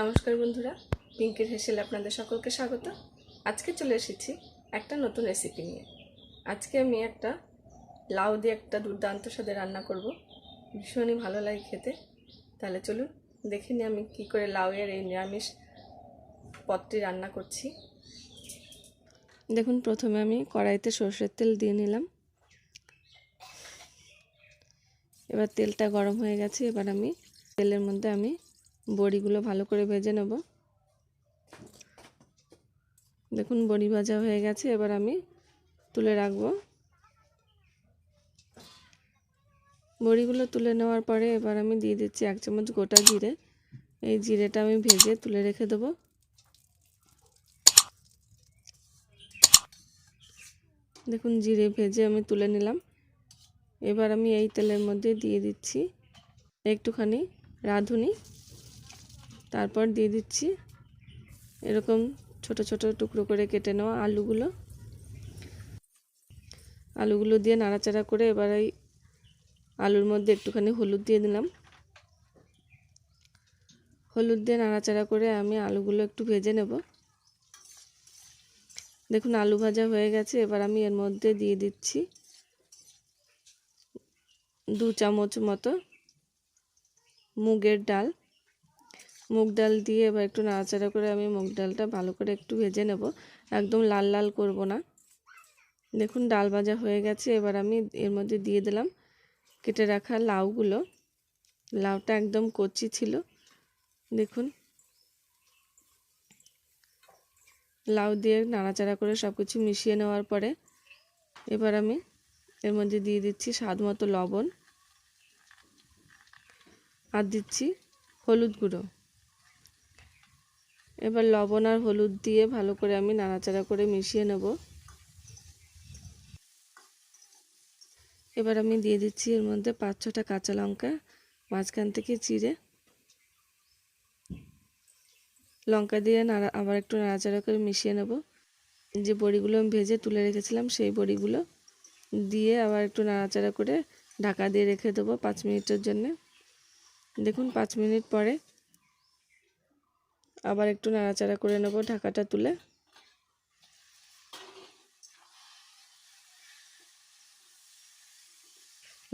নমস্কার বন্ধুরা, পিঙ্কের হেসেলে আপনাদের সকলকে স্বাগত। আজকে চলে এসেছি একটা নতুন রেসিপি নিয়ে। আজকে আমি একটা লাউ দিয়ে একটা দুর্দান্ত স্বাদে রান্না করব। ভীষণই ভালো লাগে খেতে। তাহলে চলুন দেখে নিই আমি কী করে লাউয়ের এই নিরামিষ পদটি রান্না করছি। দেখুন, প্রথমে আমি কড়াইতে সর্ষের তেল দিয়ে নিলাম। এবার তেলটা গরম হয়ে গেছে, এবার আমি তেলের মধ্যে আমি বড়িগুলো ভালো করে ভেজে নেব। দেখুন, বড়ি ভাজা হয়ে গেছে, এবার আমি তুলে রাখব। বড়িগুলো তুলে নেওয়ার পরে এবার আমি দিয়ে দিচ্ছি এক চামচ গোটা জিরে। এই জিরেটা আমি ভেজে তুলে রেখে দেবো। দেখুন, জিরে ভেজে আমি তুলে নিলাম। এবার আমি এই তেলের মধ্যে দিয়ে দিচ্ছি একটুখানি রাঁধুনি। তারপর দিয়ে দিচ্ছি এরকম ছোট ছোট টুকরো করে কেটে নেওয়া আলুগুলো। আলুগুলো দিয়ে নাড়াচাড়া করে এবার এই আলুর মধ্যে একটুখানি হলুদ দিয়ে দিলাম। হলুদ দিয়ে নাড়াচাড়া করে আমি আলুগুলো একটু ভেজে নেব। দেখুন, আলু ভাজা হয়ে গেছে। এবার আমি এর মধ্যে দিয়ে দিচ্ছি দু চামচ মতো মুগের ডাল। মুগ ডাল দিয়ে এবার একটু নাড়াচাড়া করে আমি মুগ ডালটা ভালো করে একটু ভেজে নেব। একদম লাল লাল করব না। দেখুন, ডাল ভাজা হয়ে গেছে। এবার আমি এর মধ্যে দিয়ে দিলাম কেটে রাখা লাউগুলো। লাউটা একদম কচি ছিল। দেখুন, লাউ দিয়ে নাড়াচাড়া করে সব কিছু মিশিয়ে নেওয়ার পরে এবার আমি এর মধ্যে দিয়ে দিচ্ছি স্বাদ মতো লবণ। আর দিচ্ছি হলুদ গুঁড়ো। এবার লবণ আর হলুদ দিয়ে ভালো করে আমি নাড়াচাড়া করে মিশিয়ে নেব। এবার আমি দিয়ে দিচ্ছি এর মধ্যে পাঁচ ছটা কাঁচা লঙ্কা, মাঝখান থেকে চিড়ে। লঙ্কা দিয়ে নাড়া, আবার একটু নাড়াচাড়া করে মিশিয়ে নেব। যে বড়িগুলো আমি ভেজে তুলে রেখেছিলাম সেই বড়িগুলো দিয়ে আবার একটু নাড়াচাড়া করে ঢাকা দিয়ে রেখে দেবো পাঁচ মিনিটের জন্যে। দেখুন, পাঁচ মিনিট পরে আবার একটু নাড়াচাড়া করে নেব ঢাকাটা তুলে।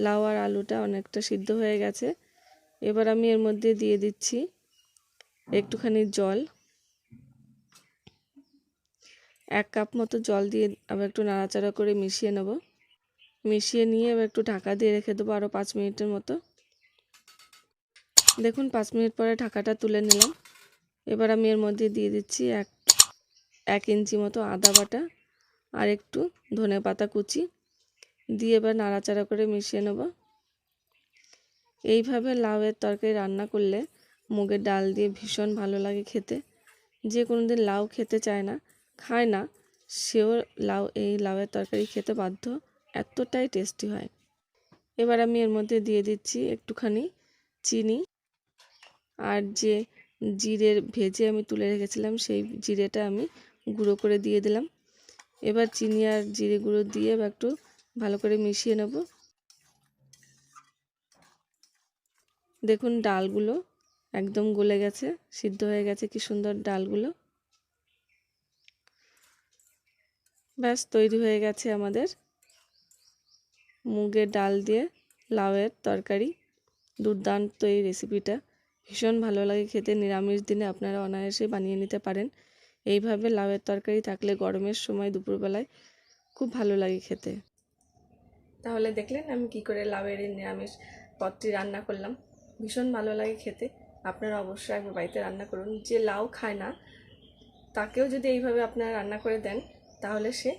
লাউ আর আলুটা অনেকটা সিদ্ধ হয়ে গেছে। এবার আমি এর মধ্যে দিয়ে দিচ্ছি একটুখানি জল। এক কাপ মতো জল দিয়ে আবার একটু নাড়াচাড়া করে মিশিয়ে নেব। মিশিয়ে নিয়ে এবার একটু ঢাকা দিয়ে রেখে দেবো আরও পাঁচ মিনিটের মতো। দেখুন, পাঁচ মিনিট পরে ঢাকাটা তুলে নিলাম। এবার আমি এর মধ্যে দিয়ে দিচ্ছি এক এক ইঞ্চি মতো আদা বাটা আর একটু ধনে পাতা কুচি। দিয়ে এবার নাড়াচাড়া করে মিশিয়ে নেব। এইভাবে লাউয়ের তরকারি রান্না করলে মুগের ডাল দিয়ে ভীষণ ভালো লাগে খেতে। যে কোনো দিন লাউ খেতে চায় না, খায় না, সেও লাউ, এই লাউয়ের তরকারি খেতে বাধ্য, এতটাই টেস্টি হয়। এবার আমি এর মধ্যে দিয়ে দিচ্ছি একটুখানি চিনি। আর যে জিরের ভেজে আমি তুলে রেখেছিলাম, সেই জিরেটা আমি গুঁড়ো করে দিয়ে দিলাম। এবার চিনি আর জিরে গুঁড়ো দিয়ে এবার একটু ভালো করে মিশিয়ে নেব। দেখুন, ডালগুলো একদম গলে গেছে, সিদ্ধ হয়ে গেছে, কি সুন্দর ডালগুলো। ব্যাস, তৈরি হয়ে গেছে আমাদের মুগের ডাল দিয়ে লাউয়ের তরকারি, দুর্দান্ত এই রেসিপিটা ভীষণ ভালো লাগে খেতে। নিরামিষ দিনে আপনারা অনায়াসে বানিয়ে নিতে পারেন। এইভাবে লাউয়ের তরকারি থাকলে গরমের সময় দুপুরবেলায় খুব ভালো লাগে খেতে। তাহলে দেখলেন আমি কি করে লাউয়ের এই নিরামিষ পদটি রান্না করলাম। ভীষণ ভালো লাগে খেতে। আপনারা অবশ্যই একবার বাড়িতে রান্না করুন। যে লাউ খায় না, তাকেও যদি এইভাবে আপনারা রান্না করে দেন, তাহলে সে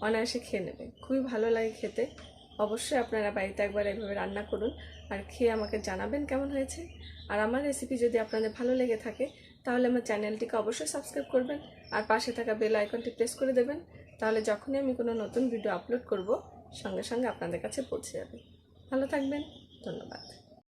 অনায়াসে খেয়ে নেবে। খুবই ভালো লাগে খেতে। অবশ্যই আপনারা বাড়িতে একবার এইভাবে রান্না করুন আর খেয়ে আমাকে জানাবেন কেমন হয়েছে। আর আমার রেসিপি যদি আপনাদের ভালো লেগে থাকে, তাহলে আমার চ্যানেলটিকে অবশ্যই সাবস্ক্রাইব করবেন আর পাশে থাকা বেল আইকনটি প্রেস করে দেবেন। তাহলে যখনই আমি কোনো নতুন ভিডিও আপলোড করব, সঙ্গে সঙ্গে আপনাদের কাছে পৌঁছে যাবে। ভালো থাকবেন, ধন্যবাদ।